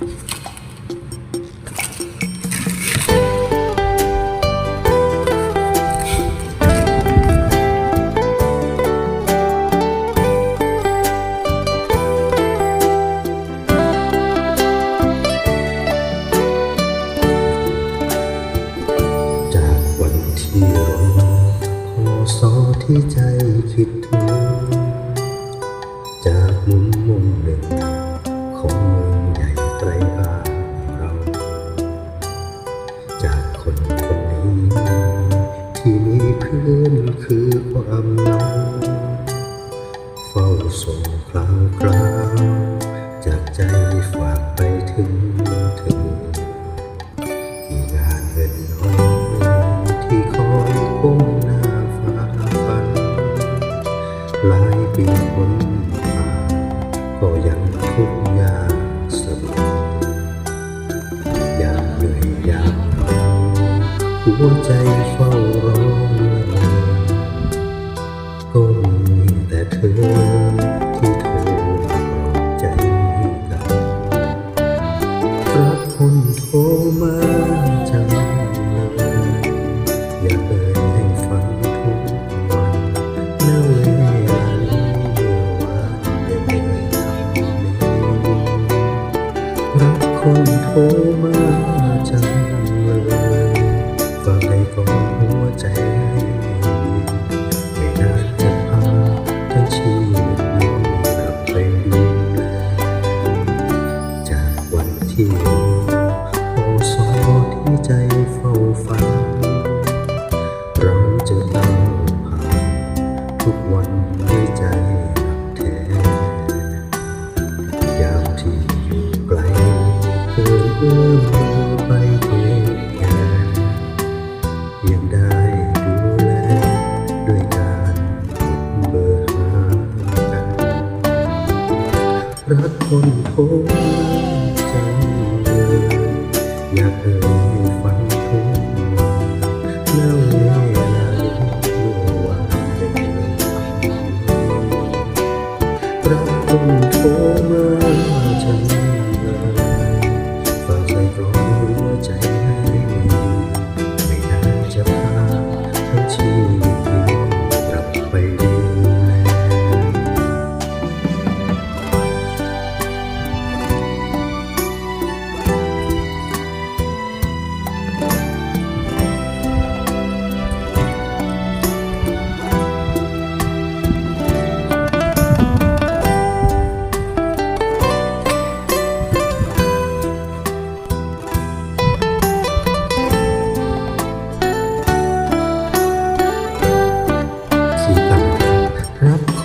จากวันที่รอพอสอที่ใจคิดถึง หลายปีคนมาก็ยังทุกอย่ากสบอยากเหนื่อยอยากหัวใจเฝ้าร้องก็มีแต่เธอ home. คนคงใจอยากเอ่ย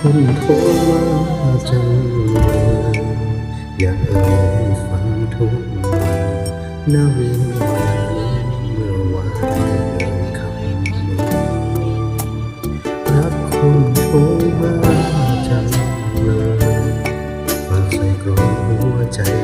คนโทรมาจเลยอยากเอ่ยฟังทุกวันน่าวันเมื่อวานเอ่ยคำนี้รักคนโทรมาจัเลยฟังใส่กรงหัวใจ